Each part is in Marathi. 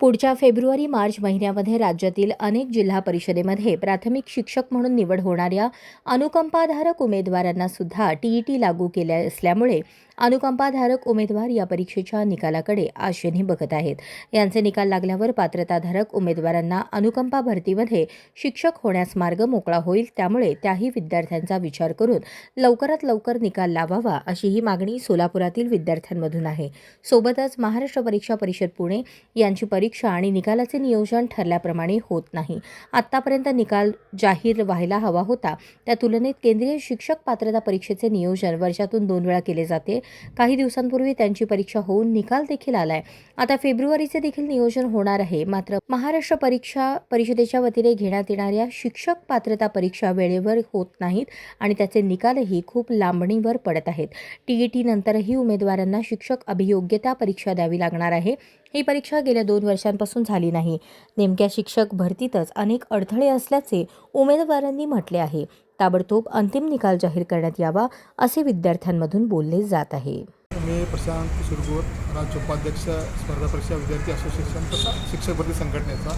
पुढच्या फेब्रुवारी मार्च महिन्यामध्ये राज्यातील अनेक जिल्हा परिषदेमध्ये प्राथमिक शिक्षक म्हणून निवड होणाऱ्या अनुकंपाधारक उमेदवारांना सुद्धा टीईटी लागू केल्या असल्यामुळे अनुकंपाधारक उमेदवार या परीक्षेच्या निकालाकडे आशेने बघत आहेत. यांचे निकाल लागल्यावर पात्रताधारक उमेदवारांना अनुकंपा भरतीमध्ये शिक्षक होण्यास मार्ग मोकळा होईल त्यामुळे त्याही विद्यार्थ्यांचा विचार करून लवकरात लवकर निकाल लावावा अशी ही मागणी सोलापुरातील विद्यार्थ्यांमधून आहे. सोबतच महाराष्ट्र परीक्षा परिषद पुणे यांची परीक्षा आणि निकालाचे नियोजन ठरल्याप्रमाणे होत नाही. आत्तापर्यंत निकाल जाहीर व्हायला हवा होता. त्या तुलनेत केंद्रीय शिक्षक पात्रता परीक्षेचे नियोजन वर्षातून दोन वेळा केले जाते. काही दिवसांपूर्वी त्यांची परीक्षा होऊन निकाल देखील आलाय. आता फेब्रुवारीचे देखील नियोजन होणार आहे. मात्र महाराष्ट्र परीक्षा परिषदेच्या वतीने घेण्यात येणाऱ्या शिक्षक पात्रता परीक्षा वेळेवर होत नाहीत आणि त्याचे निकालही खूप लांबणीवर पडत आहेत. टीईटी नंतरही उमेदवारांना शिक्षक अभियोग्यता परीक्षा द्यावी लागणार आहे. ही परीक्षा गेल्या दोन वर्षांपासून झाली नाही. नेमक्या शिक्षक भरतीतच अनेक अडथळे असल्याचे उमेदवारांनी म्हटले आहे. ताबडतोब अंतिम निकाल जाहीर करण्यात यावा असे विद्यार्थ्यांमधून बोलले जात आहे. मी प्रशांत सुरगोर राज्य उपाध्यक्ष स्पर्धा परीक्षा विद्यार्थी असोसिएशन तसा शिक्षक भरती संघटनेचा.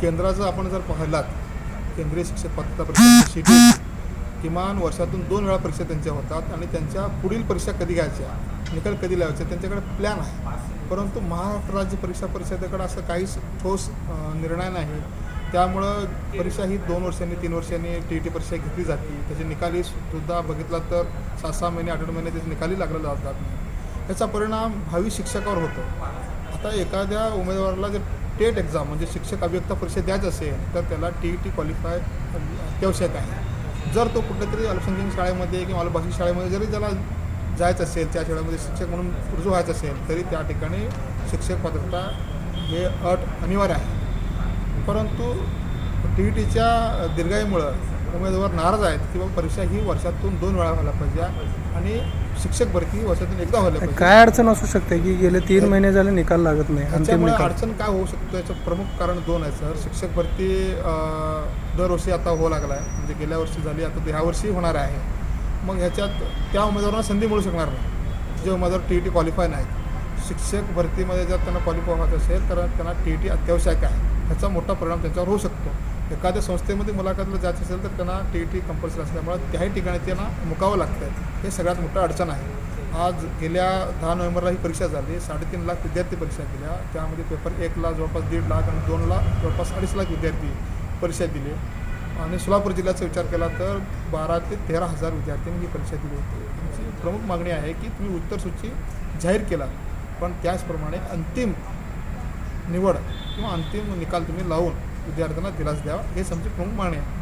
केंद्राचं आपण जर पाहिलात केंद्रीय शिक्षक पात्रता परीक्षा किमान वर्षातून दोन वेळा परीक्षा त्यांच्या होतात आणि त्यांच्या पुढील परीक्षा कधी घ्यायच्या? निकाल कधी लावायचे त्यांच्याकडे प्लॅन आहे. परंतु महाराष्ट्र राज्य परीक्षा परिषदेकडे असं काहीच ठोस निर्णय नाही. त्यामुळं परीक्षा ही दोन वर्षांनी तीन वर्षांनी टी टी परीक्षा घेतली जाते. त्याचे निकाली सुद्धा बघितला तर सहा सहा महिने आठ आठ महिने त्याचे निकाली लागले जातात याचा परिणाम भावी शिक्षकावर होतो. आता एखाद्या उमेदवाराला जर टेट एक्झाम म्हणजे शिक्षक अभियंता परीक्षा द्यायची असेल तर त्याला टी ई टी क्वालिफाय अत्यावश्यक आहे. जर तो कुठल्या तरी अल्पसंख्याक शाळेमध्ये किंवा अल्पभाषिक शाळेमध्ये जरी त्याला जायचं असेल त्या शाळेमध्ये शिक्षक म्हणून रुजू व्हायचं असेल तरी त्या ठिकाणी शिक्षक पात्रता हे अट अनिवार्य आहे. परंतु टी ई टीच्या दीर्घाईमुळं उमेदवार नाराज आहेत किंवा परीक्षा ही वर्षातून दोन वेळा व्हायला पाहिजे आणि शिक्षक भरती वर्षातून एकदा व्हायला पाहिजे. काय अडचण असू शकते की गेले तीन महिने झाले निकाल लागत नाही त्याच्यामुळे अडचण काय होऊ शकतो याचं प्रमुख कारण दोन आहे सर. शिक्षक भरती दरवर्षी आता होऊ लागला आहे म्हणजे गेल्या वर्षी झाली आता ह्या वर्षी होणार आहे. मग ह्याच्यात त्या उमेदवारांना संधी मिळू शकणार नाही. जे उमेदवार टी ई टी क्वालिफाय नाहीत. शिक्षक भरतीमध्ये जर त्यांना क्वालिफाय व्हायचं असेल तर त्यांना टी ई टी अत्यावश्यक आहे. ह्याचा मोठा परिणाम त्यांच्यावर होऊ शकतो. एखाद्या संस्थेमध्ये मुलाखतीला जायचं असेल तर त्यांना टी ई टी कंपल्सरी असल्यामुळे त्याही ठिकाणी त्यांना मुकावं लागतं हे सगळ्यात मोठं अडचण आहे. आज गेल्या दहा नोव्हेंबरला ही परीक्षा झाली. साडेतीन लाख विद्यार्थी परीक्षा दिल्या. त्यामध्ये पेपर एकला जवळपास दीड लाख आणि दोनला जवळपास अडीच लाख विद्यार्थी परीक्षा दिली. आणि सोलापूर जिल्ह्याचा विचार केला तर बारा ते तेरा हजार विद्यार्थ्यांनी ही परीक्षा दिली होती. आमची प्रमुख मागणी आहे की तुम्ही उत्तरसूची जाहीर केला पण त्याचप्रमाणे अंतिम निवड किंवा अंतिम निकाल तुम्ही लावून विद्यार्थ्यांना दिलास द्यावा हे आमची प्रमुख मागणी आहे.